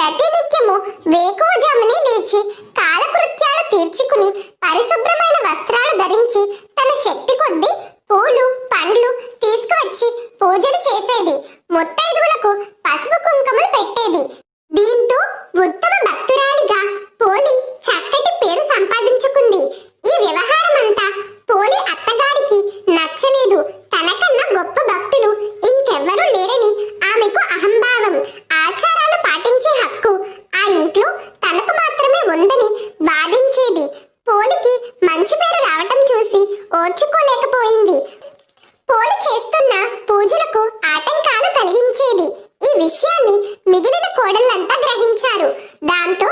ప్రతినిత్యము వేకువజాముని ప్రజలంతా గ్రహించారు. దాంతో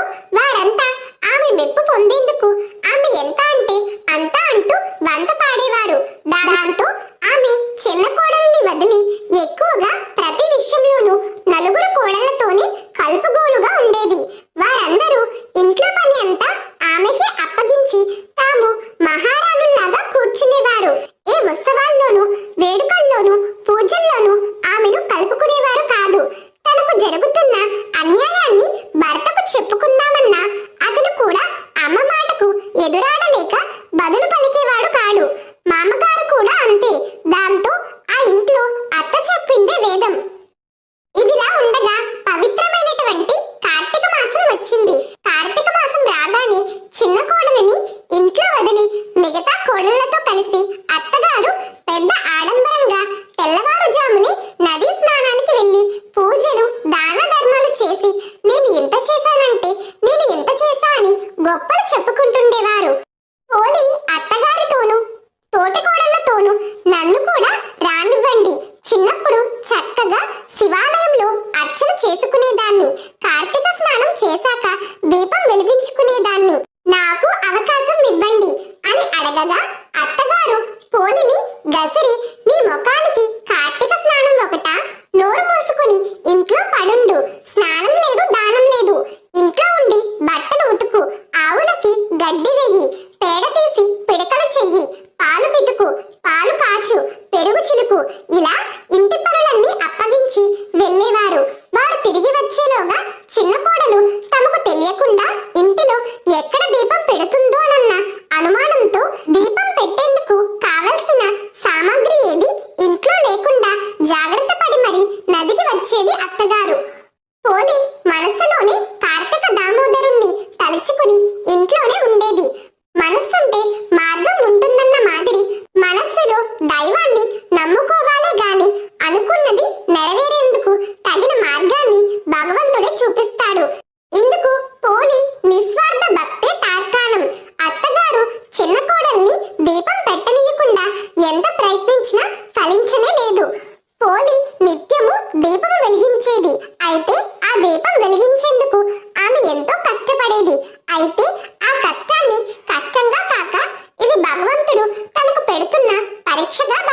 should not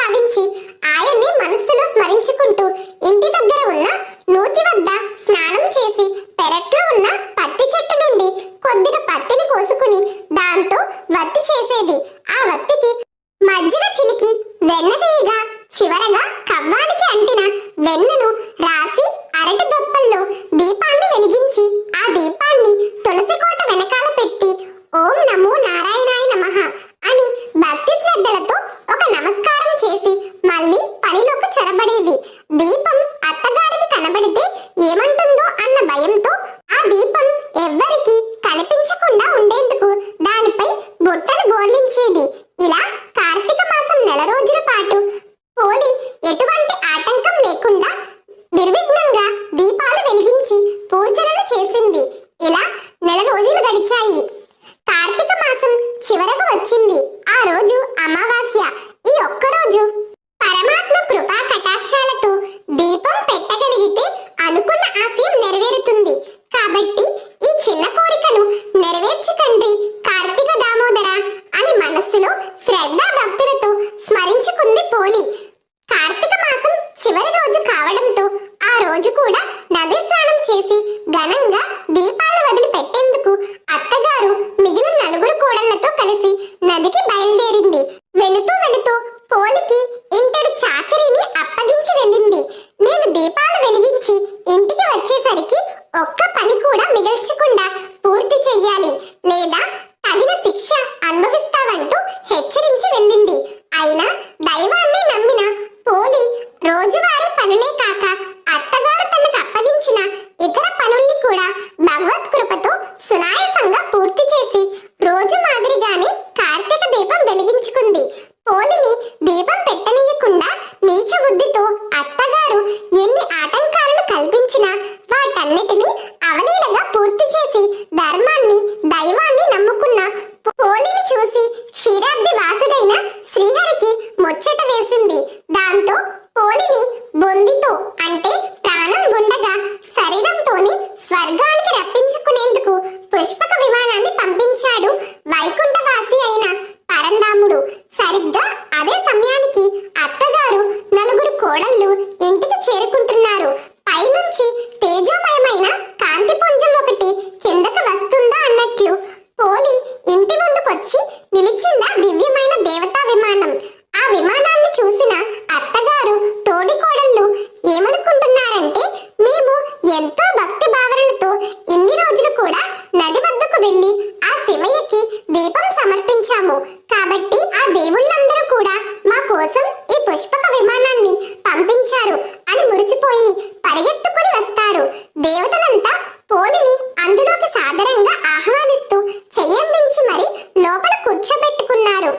దేవుళ్ళందరూ కూడా మా కోసం ఈ పుష్పక విమానాన్ని పంపించారు అని మురిసిపోయి పరిగెత్తుకుని వస్తారు. దేవతలంతా పోలిని అందులోకి సాదరంగా ఆహ్వానిస్తూ చెయ్యందించి మరి లోపల కూర్చోబెట్టుకున్నారు.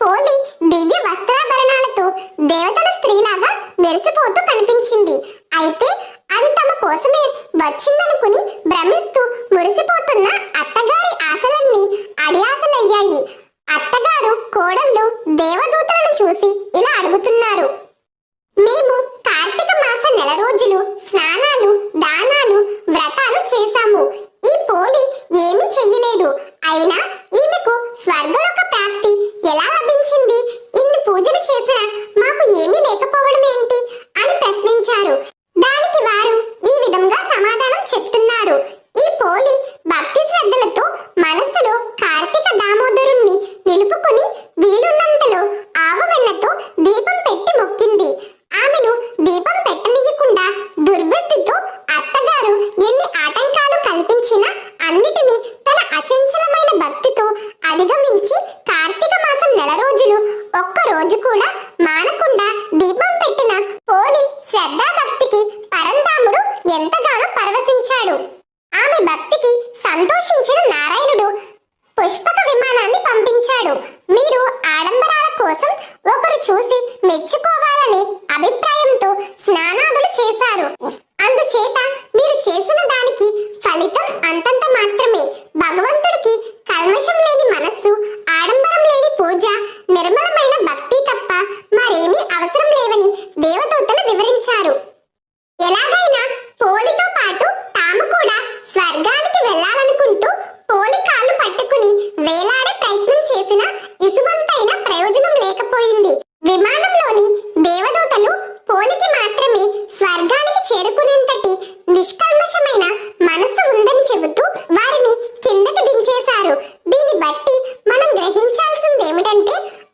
పోలి దివ్య వస్త్రాభరణాలతో దేవతల స్త్రీలాగా మెరిసిపోతూ కనిపించింది. అయితే అది తమ కోసమే వచ్చిందనుకుని భ్రమిస్తూ మురిసిపో కోసం ఒకరు చూసి మెచ్చుకో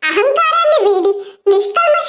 అహంకారాన్ని వీడి నిష్కల్మష